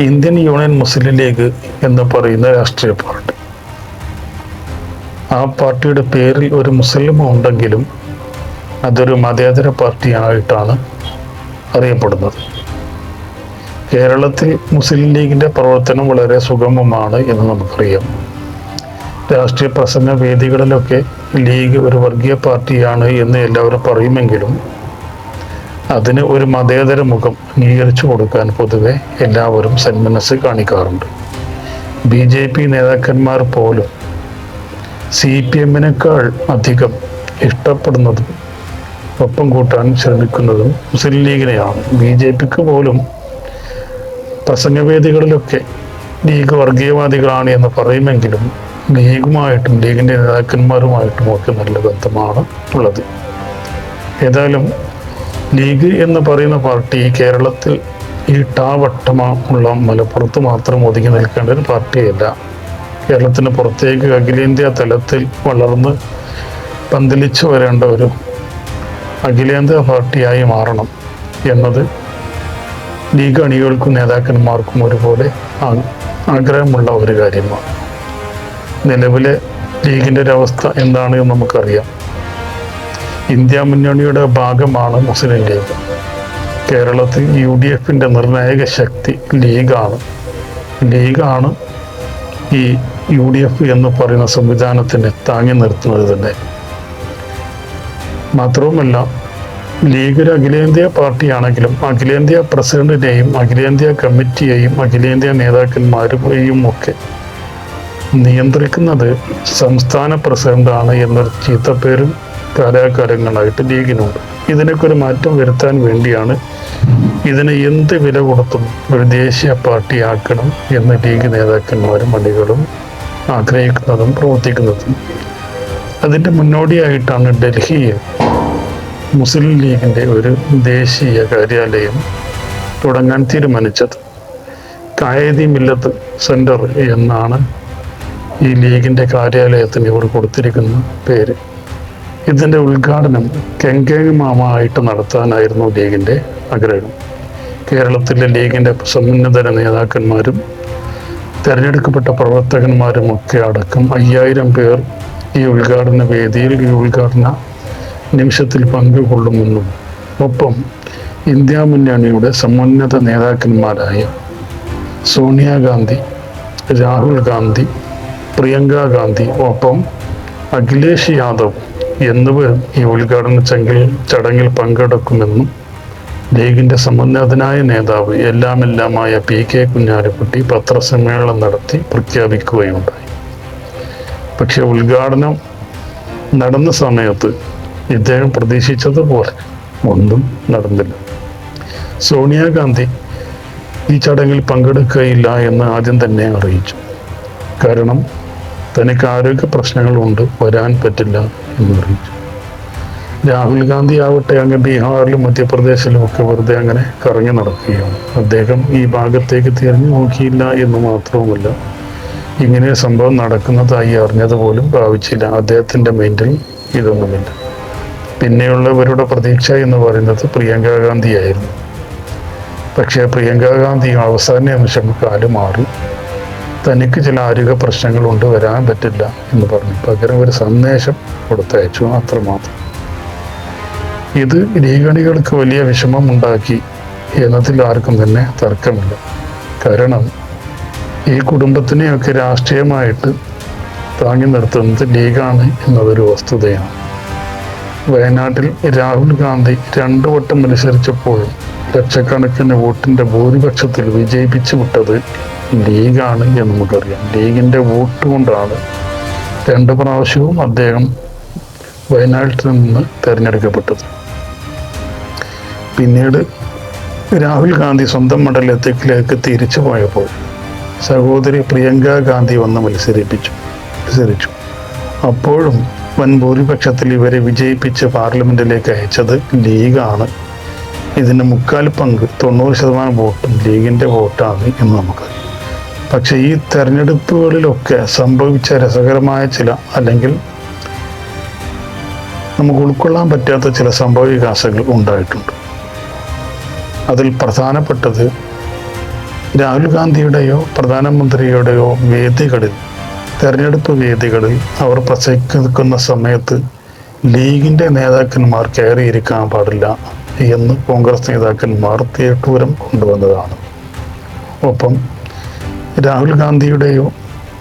Indian union മുസ്ലിം league എന്ന് പറയുന്ന രാഷ്ട്രീയ പാർട്ടി. ആ പാർട്ടിയുടെ പേരിൽ ഒരു മുസ്ലിം ഉണ്ടെങ്കിലും അതൊരു മതേതര പാർട്ടിയായിട്ടാണ് അറിയപ്പെടുന്നത്. കേരളത്തിൽ മുസ്ലിം ലീഗിന്റെ പ്രവർത്തനം വളരെ സുഗമമാണ് എന്ന് നമുക്കറിയാം. രാഷ്ട്രീയ പ്രസംഗ വേദികളിലൊക്കെ ലീഗ് ഒരു വർഗീയ പാർട്ടിയാണ് എന്ന് എല്ലാവരും പറയുമെങ്കിലും അതിന് ഒരു മതേതര മുഖം അംഗീകരിച്ചു കൊടുക്കാൻ പൊതുവെ എല്ലാവരും സന്മനസ് കാണിക്കാറുണ്ട്. ബി ജെ പി നേതാക്കന്മാർ പോലും സി പി എമ്മിനേക്കാൾ അധികം ഇഷ്ടപ്പെടുന്നതും ഒപ്പം കൂട്ടാൻ ശ്രമിക്കുന്നതും മുസ്ലിം ലീഗിനെയാണ്. ബി ജെ പിക്ക് പോലും പ്രസംഗവേദികളിലൊക്കെ ലീഗ് വർഗീയവാദികളാണ് എന്ന് പറയുമെങ്കിലും ലീഗുമായിട്ടും ലീഗിന്റെ നേതാക്കന്മാരുമായിട്ടും ഒക്കെ നല്ല ബന്ധമാണ് ഉള്ളത്. ഏതായാലും ലീഗ് എന്ന് പറയുന്ന പാർട്ടി കേരളത്തിൽ ഈ ടാവട്ടമുള്ള മലപ്പുറത്ത് മാത്രം ഒതുങ്ങി നിൽക്കേണ്ട ഒരു പാർട്ടിയല്ല. കേരളത്തിന് പുറത്തേക്ക് അഖിലേന്ത്യാ തലത്തിൽ വളർന്ന് പന്തലിച്ചു വരേണ്ട ഒരു അഖിലേന്ത്യാ പാർട്ടിയായി മാറണം എന്നത് ലീഗ് അണികൾക്കും നേതാക്കന്മാർക്കും ഒരുപോലെ ആഗ്രഹമുള്ള ഒരു കാര്യമാണ്. നിലവിലെ ലീഗിന്റെ ഒരവസ്ഥ എന്താണ് എന്ന് നമുക്കറിയാം. ഇന്ത്യ മുന്നണിയുടെ ഭാഗമാണ് മുസ്ലിം ലീഗ് കേരളത്തിൽ യു ഡി എഫിന്റെ നിർണായക ശക്തി ലീഗാണ്. ലീഗാണ് ഈ യു ഡി എഫ് എന്ന് പറയുന്ന സംവിധാനത്തിനെ താങ്ങി നിർത്തുന്നത് തന്നെ. മാത്രവുമല്ല ലീഗ് ഒരു അഖിലേന്ത്യാ പാർട്ടിയാണെങ്കിലും അഖിലേന്ത്യാ പ്രസിഡന്റിനെയും അഖിലേന്ത്യാ കമ്മിറ്റിയെയും അഖിലേന്ത്യാ നേതാക്കന്മാരെയും ഒക്കെ നിയന്ത്രിക്കുന്നത് സംസ്ഥാന പ്രസിഡന്റാണ് എന്നൊരു ചീത്തപ്പേരും കാലാകാലങ്ങളായിട്ട് ലീഗിനുണ്ട് ഇതിനൊക്കെ ഒരു മാറ്റം വരുത്താൻ വേണ്ടിയാണ് ഇതിന് എന്ത് വില കൊടുത്തും ഒരു ദേശീയ പാർട്ടിയാക്കണം എന്ന് ലീഗ് നേതാക്കന്മാരും അണികളും ആഗ്രഹിക്കുന്നതും പ്രവർത്തിക്കുന്നതും. അതിന്റെ മുന്നോടിയായിട്ടാണ് ഡൽഹിയിൽ മുസ്ലിം ലീഗിന്റെ ഒരു ദേശീയ കാര്യാലയം തുടങ്ങാൻ തീരുമാനിച്ചത്. കായതി മില്ലത്ത് സെന്റർ എന്നാണ് ഈ ലീഗിന്റെ കാര്യാലയത്തിന് ഇവർ കൊടുത്തിരിക്കുന്ന പേര്. ഇതിന്റെ ഉദ്ഘാടനം കെങ്കേമാവായിട്ട് നടത്താനായിരുന്നു ലീഗിന്റെ ആഗ്രഹം. കേരളത്തിലെ ലീഗിന്റെ സമുന്നതര നേതാക്കന്മാരും തിരഞ്ഞെടുക്കപ്പെട്ട പ്രവർത്തകന്മാരും ഒക്കെ അടക്കം അയ്യായിരം പേർ ഈ ഉദ്ഘാടന വേദിയിൽ ഈ ഉദ്ഘാടന നിമിഷത്തിൽ പങ്കുകൊള്ളുമെന്നും ഒപ്പം ഇന്ത്യ മുന്നണിയുടെ സമുന്നത നേതാക്കന്മാരായ സോണിയാഗാന്ധി രാഹുൽ ഗാന്ധി പ്രിയങ്ക ഗാന്ധി ഒപ്പം അഖിലേഷ് യാദവ് എന്നിവർ ഈ ഉദ്ഘാടന ചങ്കിൽ ചടങ്ങിൽ പങ്കെടുക്കുമെന്നും ലീഗിന്റെ സമുന്നതനായ നേതാവ് എല്ലാമെല്ലാമായ പി കെ കുഞ്ഞാലിക്കുട്ടി പത്രസമ്മേളനം നടത്തി പ്രഖ്യാപിക്കുകയുണ്ടായി. പക്ഷെ ഉദ്ഘാടനം നടന്ന സമയത്ത് ഇദ്ദേഹം പ്രതീക്ഷിച്ചതുപോലെ ഒന്നും നടന്നില്ല. സോണിയാഗാന്ധി ഈ ചടങ്ങിൽ പങ്കെടുക്കുകയില്ല എന്ന് ആദ്യം തന്നെ അറിയിച്ചു. കാരണം തനിക്ക് ആരോഗ്യ പ്രശ്നങ്ങളുണ്ട് വരാൻ പറ്റില്ല എന്ന് അറിയിച്ചു. രാഹുൽ ഗാന്ധി ആവട്ടെ അങ്ങ് ബീഹാറിലും മധ്യപ്രദേശിലും ഒക്കെ വെറുതെ അങ്ങനെ കറങ്ങി നടക്കുകയാണ്. അദ്ദേഹം ഈ ഭാഗത്തേക്ക് തിരിഞ്ഞു നോക്കിയില്ല എന്ന് മാത്രവുമല്ല ഇങ്ങനെ സംഭവം നടക്കുന്നതായി അറിഞ്ഞത് പോലും ഭാവിച്ചില്ല. അദ്ദേഹത്തിന്റെ മൈൻഡിൽ ഇതൊന്നുമില്ല. പിന്നെയുള്ളവരുടെ പ്രതീക്ഷ എന്ന് പറയുന്നത് പ്രിയങ്ക ഗാന്ധിയായിരുന്നു. പക്ഷേ പ്രിയങ്ക ഗാന്ധി അവസാന നിമിഷം കാൽ മാറി. തനിക്ക് ചില ആരോഗ്യ പ്രശ്നങ്ങൾ കൊണ്ട് വരാൻ പറ്റില്ല എന്ന് പറഞ്ഞു. പകരം ഒരു സന്ദേശം കൊടുത്തയച്ചു. അത്രമാത്രം. ഇത് ലീഗണികൾക്ക് വലിയ വിഷമം ഉണ്ടാക്കി എന്നതിൽ ആർക്കും തന്നെ തർക്കമില്ല. കാരണം ഈ കുടുംബത്തിനെയൊക്കെ രാഷ്ട്രീയമായിട്ട് താങ്ങി നിർത്തുന്നത് ലീഗാണ് എന്നതൊരു വസ്തുതയാണ്. വയനാട്ടിൽ രാഹുൽ ഗാന്ധി രണ്ടു വട്ടം മത്സരിച്ചപ്പോഴും ലക്ഷക്കണക്കിന് വോട്ടിന്റെ ഭൂരിപക്ഷത്തിൽ വിജയിപ്പിച്ചു വിട്ടത് ലീഗാണ് എന്ന് നമുക്കറിയാം. ലീഗിന്റെ വോട്ട് കൊണ്ടാണ് രണ്ട് പ്രാവശ്യവും അദ്ദേഹം വയനാട്ടിൽ നിന്ന് തിരഞ്ഞെടുക്കപ്പെട്ടത്. പിന്നീട് രാഹുൽ ഗാന്ധി സ്വന്തം മണ്ഡലത്തിലേക്ക് തിരിച്ചു പോയപ്പോൾ സഹോദരി പ്രിയങ്ക ഗാന്ധി വന്ന് മത്സരിപ്പിച്ചു മത്സരിച്ചു. അപ്പോഴും വൻ ഭൂരിപക്ഷത്തിൽ ഇവരെ വിജയിപ്പിച്ച് പാർലമെന്റിലേക്ക് അയച്ചത് ലീഗാണ്. ഇതിന് മുക്കാൽ പങ്ക് തൊണ്ണൂറ് ശതമാനം വോട്ടും ലീഗിന്റെ വോട്ടാണ് എന്ന് നമുക്കറിയാം. പക്ഷെ ഈ തെരഞ്ഞെടുപ്പുകളിലൊക്കെ സംഭവിച്ച രസകരമായ ചില അല്ലെങ്കിൽ നമുക്ക് ഉൾക്കൊള്ളാൻ പറ്റാത്ത ചില സംഭവ വികാസങ്ങൾ ഉണ്ടായിട്ടുണ്ട്. അതിൽ പ്രധാനപ്പെട്ടത് രാഹുൽ ഗാന്ധിയുടെയോ പ്രധാനമന്ത്രിയുടെയോ വേദികളിൽ തെരഞ്ഞെടുപ്പ് വേദികളിൽ അവർ പ്രസംഗിക്കുന്ന സമയത്ത് ലീഗിന്റെ നേതാക്കന്മാർ കയറിയിരിക്കാൻ പാടില്ല എന്ന് കോൺഗ്രസ് നേതാക്കന്മാർ തീട്ടൂരം കൊണ്ടുവന്നതാണ്. ഒപ്പം രാഹുൽ ഗാന്ധിയുടെയോ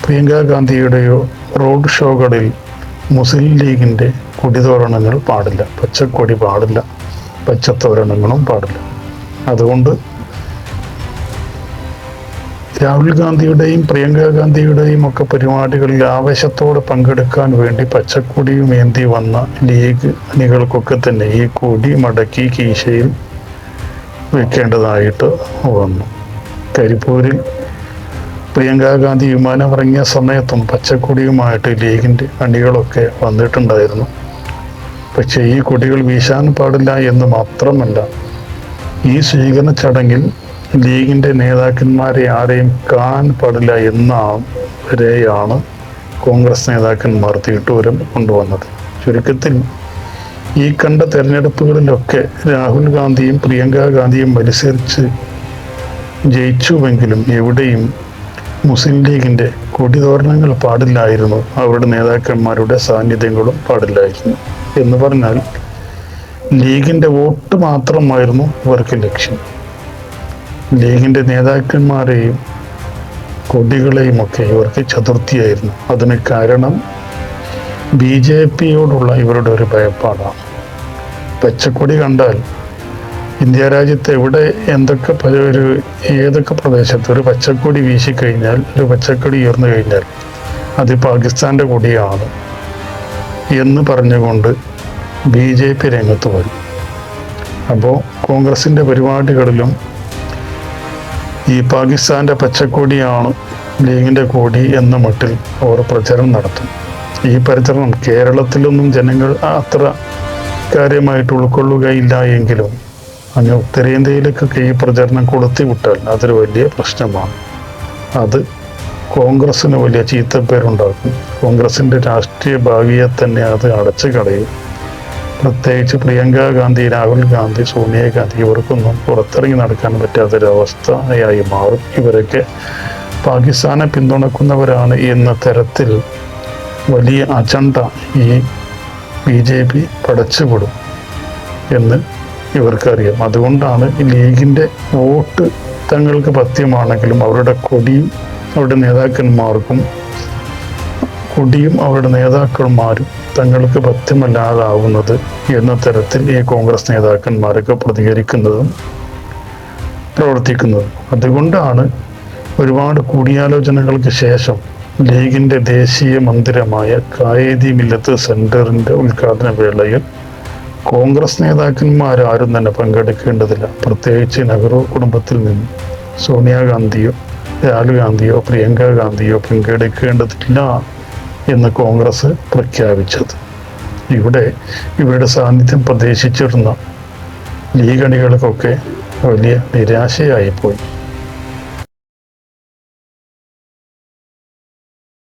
പ്രിയങ്ക ഗാന്ധിയുടെയോ റോഡ് ഷോകളിൽ മുസ്ലിം ലീഗിന്റെ കൊടിതോരണങ്ങൾ പാടില്ല. പച്ചക്കൊടി പാടില്ല. പച്ചത്തോരണങ്ങളും പാടില്ല. അതുകൊണ്ട് രാഹുൽ ഗാന്ധിയുടെയും പ്രിയങ്ക ഗാന്ധിയുടെയും ഒക്കെ പരിപാടികളിൽ ആവേശത്തോടെ പങ്കെടുക്കാൻ വേണ്ടി പച്ചക്കൊടിയും ഏന്തി വന്ന ലീഗ് അണികൾക്കൊക്കെ തന്നെ ഈ കൊടി മടക്കി കീശയിൽ വെക്കേണ്ടതായിട്ട് വന്നു. കരിപ്പൂരിൽ പ്രിയങ്ക ഗാന്ധി വിമാനം സമയത്തും പച്ചക്കൊടിയുമായിട്ട് ലീഗിന്റെ അണികളൊക്കെ വന്നിട്ടുണ്ടായിരുന്നു. പക്ഷേ ഈ കൊടികൾ വീശാൻ പാടില്ല എന്ന് മാത്രമല്ല ഈ സ്വീകരണ ചടങ്ങിൽ ലീഗിന്റെ നേതാക്കന്മാരെ ആരെയും കാണാൻ പാടില്ല എന്ന വരെയാണ് കോൺഗ്രസ് നേതാക്കന്മാർ തീട്ടൂരം കൊണ്ടുവന്നത്. ചുരുക്കത്തിൽ ഈ കണ്ട തെരഞ്ഞെടുപ്പുകളിലൊക്കെ രാഹുൽ ഗാന്ധിയും പ്രിയങ്ക ഗാന്ധിയും മത്സരിച്ച് ജയിച്ചുവെങ്കിലും എവിടെയും മുസ്ലിം ലീഗിന്റെ കൊടിതോരണങ്ങൾ പാടില്ലായിരുന്നു. അവരുടെ നേതാക്കന്മാരുടെ സാന്നിധ്യങ്ങളും പാടില്ലായിരുന്നു. എന്ന് പറഞ്ഞാൽ ലീഗിന്റെ വോട്ട് മാത്രമായിരുന്നു ഇവർക്ക് ലക്ഷ്യം. ലീഗിന്റെ നേതാക്കന്മാരെയും കൊടികളെയും ഒക്കെ ഇവർക്ക് ചതുർത്ഥിയായിരുന്നു. അതിന് കാരണം ബി ജെ പിയോടുള്ള ഇവരുടെ ഒരു ഭയപ്പാടാണ്. പച്ചക്കൊടി കണ്ടാൽ ഇന്ത്യ രാജ്യത്ത് എവിടെ എന്തൊക്കെ ഒരു ഏതൊക്കെ പ്രദേശത്ത് ഒരു പച്ചക്കൊടി വീശിക്കഴിഞ്ഞാൽ ഒരു പച്ചക്കൊടി ഉയർന്നു കഴിഞ്ഞാൽ അത് പാകിസ്ഥാന്റെ കൊടിയാണ് എന്ന് പറഞ്ഞുകൊണ്ട് ബി ജെ പി രംഗത്ത് വരും. അപ്പോൾ കോൺഗ്രസിന്റെ പരിപാടികളിലും ഈ പാകിസ്ഥാന്റെ പച്ചക്കൊടിയാണ് ലീഗിന്റെ കൊടി എന്ന മട്ടിൽ അവർ പ്രചരണം നടത്തും. ഈ പ്രചരണം കേരളത്തിലൊന്നും ജനങ്ങൾ അത്ര കാര്യമായിട്ട് ഉൾക്കൊള്ളുകയില്ല എങ്കിലും അങ്ങ് ഉത്തരേന്ത്യയിലേക്കൊക്കെ ഈ പ്രചരണം കൊളുത്തി വിട്ടാൽ അതൊരു വലിയ പ്രശ്നമാണ്. അത് കോൺഗ്രസ്സിന് വലിയ ചീത്തപ്പേരുണ്ടാക്കും. കോൺഗ്രസിന്റെ രാഷ്ട്രീയ ഭാവിയെ തന്നെ അത് അടച്ചു കളയും പ്രത്യേകിച്ച് പ്രിയങ്ക ഗാന്ധി രാഹുൽ ഗാന്ധി സോണിയാഗാന്ധി ഇവർക്കൊന്നും പുറത്തിറങ്ങി നടക്കാൻ പറ്റാത്തൊരവസ്ഥയായി മാറും. ഇവരൊക്കെ പാകിസ്ഥാനെ പിന്തുണക്കുന്നവരാണ് എന്ന തരത്തിൽ വലിയ അജണ്ട ഈ ബി ജെ പി പടച്ചുവിടും എന്ന് ഇവർക്കറിയാം. അതുകൊണ്ടാണ് ലീഗിന്റെ വോട്ട് തങ്ങൾക്ക് പഥ്യമാണെങ്കിലും അവരുടെ കൊടിയും അവരുടെ നേതാക്കന്മാർക്കും കൊടിയും അവരുടെ നേതാക്കന്മാരും തങ്ങൾക്ക് പഥ്യമല്ലാതാവുന്നത് എന്ന തരത്തിൽ ഈ കോൺഗ്രസ് നേതാക്കന്മാരൊക്കെ പ്രതികരിക്കുന്നതും പ്രവർത്തിക്കുന്നതും. അതുകൊണ്ടാണ് ഒരുപാട് കൂടിയാലോചനകൾക്ക് ശേഷം ലീഗിന്റെ ദേശീയ മന്ദിരമായ കായേദി മില്ലത്ത് സെന്ററിന്റെ ഉദ്ഘാടന വേളയിൽ കോൺഗ്രസ് നേതാക്കന്മാരാരും തന്നെ പങ്കെടുക്കേണ്ടതില്ല. പ്രത്യേകിച്ച് നെഹ്റു കുടുംബത്തിൽ നിന്ന് സോണിയാഗാന്ധിയോ രാഹുൽ ഗാന്ധിയോ പ്രിയങ്ക ഗാന്ധിയോ പങ്കെടുക്കേണ്ടതില്ല എന്ന് കോൺഗ്രസ് പ്രഖ്യാപിച്ചത്. ഇവിടെ ഇവരുടെ സാന്നിധ്യം പ്രതീക്ഷിച്ചിരുന്ന ലീഗണികൾക്കൊക്കെ വലിയ നിരാശയായിപ്പോയി.